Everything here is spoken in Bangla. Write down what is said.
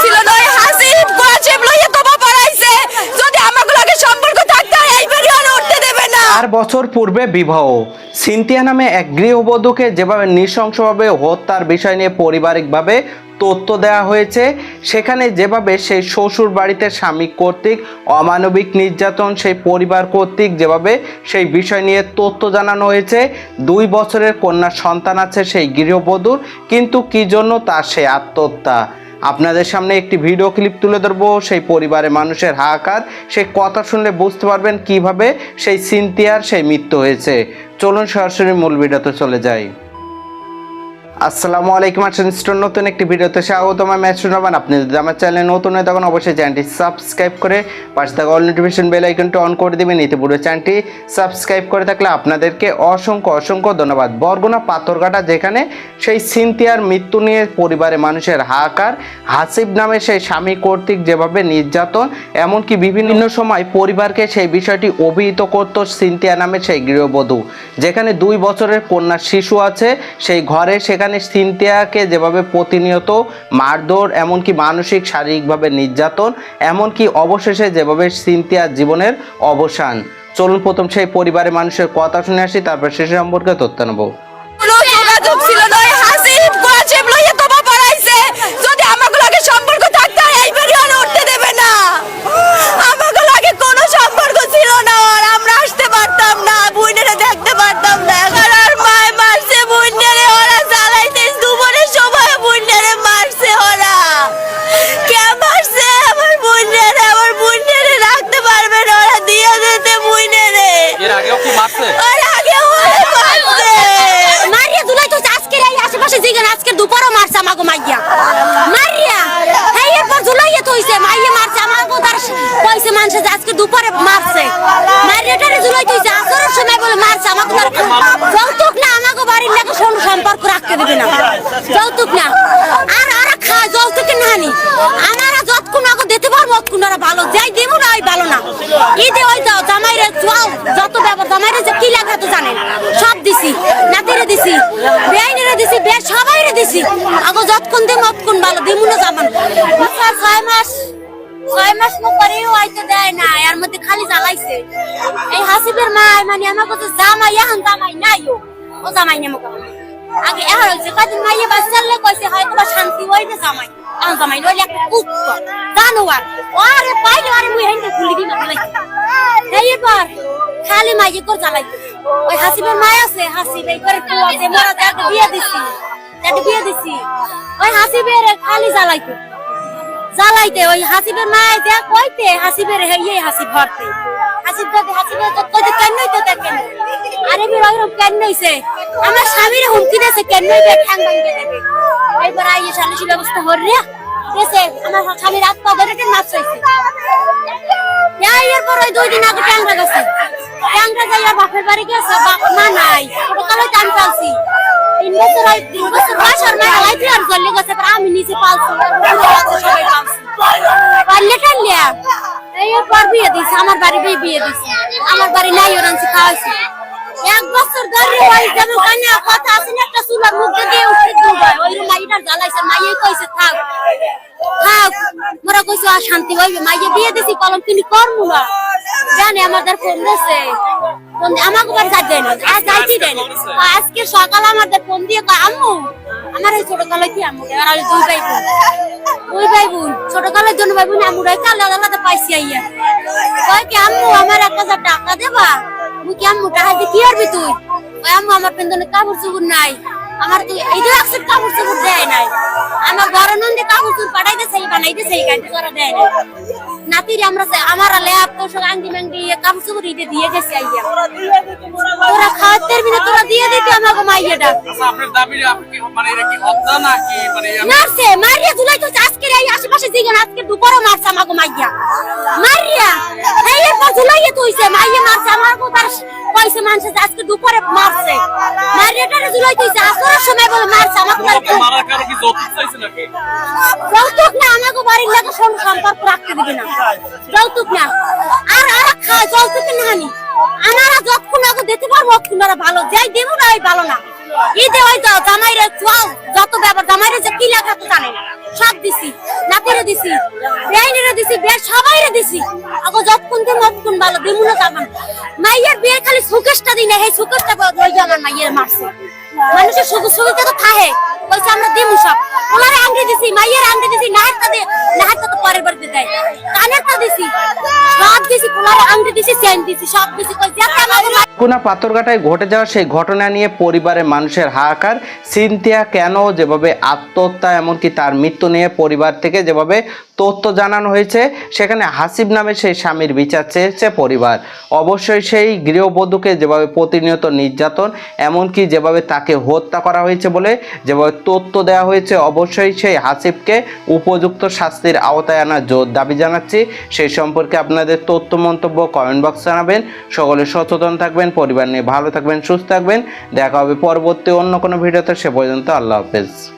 ছিল না ওই হাসিব লইয়া তোমা পড়াইছে। যদি উঠতে দেবে না। চার বছর পূর্বে বিবাহ। সিনথিয়া নামে এক গৃহবধূকে যেভাবে নৃশংসভাবে হত্যার বিষয় নিয়ে পারিবারিকভাবে তথ্য দেওয়া হয়েছে, সেখানে যেভাবে সেই শ্বশুর বাড়িতে স্বামী কর্তৃক অমানবিক নির্যাতন, সেই পরিবার কর্তৃক যেভাবে সেই বিষয় নিয়ে তথ্য জানানো হয়েছে, দুই বছরের কন্যা সন্তান আছে সেই গৃহবধূর, কিন্তু কি জন্য তার সেই আত্মহত্যা? আপনাদের সামনে একটি ভিডিও ক্লিপ তুলে ধরবো। সেই পরিবারের মানুষের হাহাকার, সেই কথা শুনলে বুঝতে পারবেন কীভাবে সেই সিনতিয়ার, সেই মৃত্যু হয়েছে। চলুন সরাসরি মূল ভিডিওতে চলে যাই। আসসালামু আলাইকুম আছেন স্টোর নতুন একটি ভিডিওতে স্বাগত আমি ম্যাচ শুনাবেন আপনি যদি আমার চ্যানেলে নতুন হয়ে তখন অবশ্যই চ্যানেলটি সাবস্ক্রাইব করে পাশে থাকা অল নোটিফিকেশন বেল আইকনটি অন করে দেবেন। এতে পুরো চ্যানেলটি সাবস্ক্রাইব করে থাকলে আপনাদেরকে অসংখ্য অসংখ্য ধন্যবাদ। বরগুনা পাথরঘাটা, যেখানে সেই সিনথিয়ার মৃত্যু নিয়ে পরিবারের মানুষের হাহাকার, হাসিব নামে সেই স্বামী কর্তৃক যেভাবে নির্যাতন, এমনকি বিভিন্ন সময় পরিবারকে সেই বিষয়টি অভিহিত করত সিনথিয়া নামে সেই গৃহবধূ। যেখানে দুই বছরের কন্যা শিশু আছে, সেই ঘরে সেখানে সিনথিয়াকে যেভাবে প্রতিনিয়ত মারধর, এমনকি মানসিক, শারীরিকভাবে নির্যাতন, এমনকি অবশেষে যেভাবে সিনথিয়ার জীবনের অবসান। চলুন প্রথম সেই পরিবারের মানুষের কথা শুনে আসি, তারপর সে সম্পর্কে তথ্য নেব। আগেও কি মারছে? ওরা আগে মারছে। মারিয়া দুলাই তো আজকের এই আশেপাশে জিগান আজকের দুপুরও মারছে আমাকে মাইয়া। মারিয়া হ্যাঁ এরপর জুলাইয়ে তো হইছে মাইয়া মারছে আমাকে তার কইছে মানুষে আজকে দুপুরে মারছে। মারিয়াটারে জুলাই তো হইছে আসরের সময় বলে মারছে আমাকে তার যৌতুক না আমাকে বাড়ির লাগে সম্পর্ক রাখতে দেবে না। যৌতুক না। আর আর খায় যৌতুকের আমারা যতক্ষণ আগে দিতে পারব ততক্ষণ ওরা ভালো যাই দিব না ওই ভালো না। ঈদে ওই যাও, জামাইরে চুয়াও যত ব্যাপার জামাইরে যে কি লেখা তো জানেন? সব দিছি, নাতিরে দিছি, বেআইনেরে দিছি, বে সবাইরে দিছি। আগে যতক্ষণ দিম ততক্ষণ ভালো দিমু না। যাবেন স্যার ছয় মাস ছয় মাস মো করেও আইতে দেয় না এর মধ্যে খালি জ্বালাইছে। এই হাসিবের মা মানে আমার কাছে জামাই, এখন জামাই নাই ও ও জামাই নেমো আগে এর হইছে কদিন মাইয়ে বাচ্চালে কইছে হয়তো বা শান্তি হইবে জামাই। এখন জামাই নইলে একটা কুত্তা। জানোয়ার আরে পাইলে আরে মুই হেন্ডে খুলি মাইয়ে কর জ্বালাই। ওই হাসিবের মায় আছে, হাসিব এই করে তো যাক বিয়ে দিছি বিয়ে দিছি। ওই হাসিবের খালি জ্বালাইতো। জ্বালাইতে, ওই হাসিবের মায় যা কইতে, হাসিবের ইয়ে হাসিব ভরতে হাসিব যদি হাসিবের তো কইতে কেন নইতে দেখেন আরে বি ওইরকম কেন নইছে আমার স্বামীর হুমকি দিয়েছে, কেন নইবে ঠ্যাং ভাঙিয়ে দেবে। এবার আইয়ে সালিশি ব্যবস্থা দেশে আমার স্বামীর আত্মা ধরে মাছ হয়েছে এরপর ওই দুই দিন আগে ট্যাংরা গেছে। ট্যাংরা যাইয়া বাপের বাড়ি গেছে মা নাই। ছোটকালে টান পালছি। তিন বছর হয়, তিন বছর বয়স আর মায়ের লাইফে আর চলে গেছে, আমি নিজে পালছি এক বছর ধরে ওই যেমন কান্না কথা আছে না, একটা চুলার মুখে দিয়ে উঠে দুবাই ওই মাইটার জ্বালাইছে মাইয়ে কইছে, থাক থাক, মোরা কইছে, আর শান্তি হইবে। মাইয়ে দিয়ে দিছি, কলম কিনি, করমু না। জানে আমাদের ফোন দিছে। ফোন আমাকে বাড়ি যাই দেয় না আজ যাইতে দেয় না আজকে সকালে আমাদের ফোন দিয়ে কয়, আম্মু, আমার এই ছোট কালে কি আম্মু? আর আমি দুই ভাই বোন। দুই ভাই বোন। ছোট কালের জন্য ভাই বোন আম্মু রাইতে আল্লাহ আল্লাহ পাইছি আইয়া। কয় কি, আম্মু, আমার এক হাজার টাকা দেবা? মুই কি মোটা দিয়ে কি করবি তুই? ওই আম্মু আমার পেন্দনে কাপড় চুপুর নাই। আমার তুই এই যে একশো কাপড় চুপুর দেয় নাই। আমার বড় নন্দে কাপড় চুপুর পাঠাইতে সেই বানাইতে সেই গাইতে করা দেয় নাই। নাতিরে আমরা আমার ল্যাপ তো সব আঙ্গি মাঙ্গি কাপড় চুপুর ইটে দিয়ে গেছে আইয়া। তোরা খাওয়াতে পারবি না তোরা দিয়ে দিতে আমাকে মাইয়াটা আচ্ছা দাবি মানে এটা কি হত্যা নাকি? মানে মারছে মারিয়া জুলাই তো আজকে এই আশেপাশে দিগেন আজকে দুপুরও মারছে আমাকে মাইয়া। মারিয়া এই এরপর জুলাইয়ে তো হইছে মাইয়া মারছে আমার তার কইছে মানুষ আজকে দুপুরে মারছে। তো হইছে আসরের সময় বলে মারছে আমাকে আপনার মারার কারণে কি যৌতুক চাইছে নাকি? যৌতুক না আমাকে বাড়ির লাগে সম্পর্ক রাখতে দিবে না। যৌতুক না। আর আর খায় যৌতুক নাহানি আমারা যতক্ষণ আগে দিতে পারব তোমরা ভালো। যাই দেব না ওই ভালো না। ঈদে ওই জামাইরে যত ব্যাপার জামাইরে যে কি লেখা তো জানে না। সব দিছি, নাতিরে দিছি বেআইনেরে দিছি বে সবাইরে দিছি। আগো যতক্ষণ দিন মতক্ষণ ভালো দিমুনা যাবান মাইয়ার বিয়ে খালি সুকেশটা দিনে সেই সুকেশটা লই আমার মাইয়ের মারছে। মানুষের সুখ সুখে তো থাহে বলছে আমরা দিমু সব। ওনারে আংটি দিছি, মাইয়ের আংটি দিছি, নাহারটা দিয়ে নাহারটা তো পরের বাড়িতে দেয়। কানেরটা দিছি, সব দিছি ওনারে আংটি দিছি চেন দিছি, সব দিছি কই যাতে আমাকে কুনা পাথরঘাটায় ঘটে যাওয়া সেই ঘটনা নিয়ে পরিবারের মানুষের হাহাকার। সিনথিয়া কেন যেভাবে আত্মহত্যা, এমনকি তার মৃত্যু নিয়ে পরিবার থেকে যেভাবে তথ্য জানানো হয়েছে, সেখানে হাসিব নামে সেই স্বামীর বিচার চেয়েছে পরিবার। অবশ্যই সেই গৃহবধূকে যেভাবে প্রতিনিয়ত নির্যাতন, এমনকি যেভাবে তাকে হত্যা করা হয়েছে বলে যেভাবে তথ্য দেওয়া হয়েছে, অবশ্যই সেই হাসিবকে উপযুক্ত শাস্তির আওতায় আনার জোর দাবি জানাচ্ছি। সেই সম্পর্কে আপনাদের তথ্য মন্তব্য কমেন্ট বক্স জানাবেন। সকলে সচেতন থাকবেন। পরিবার নিয়ে ভালো থাকবেন, সুস্থ থাকবেন। দেখা হবে পরবর্তী অন্য কোনো ভিডিওতে, সে পর্যন্ত আল্লাহ হাফেজ।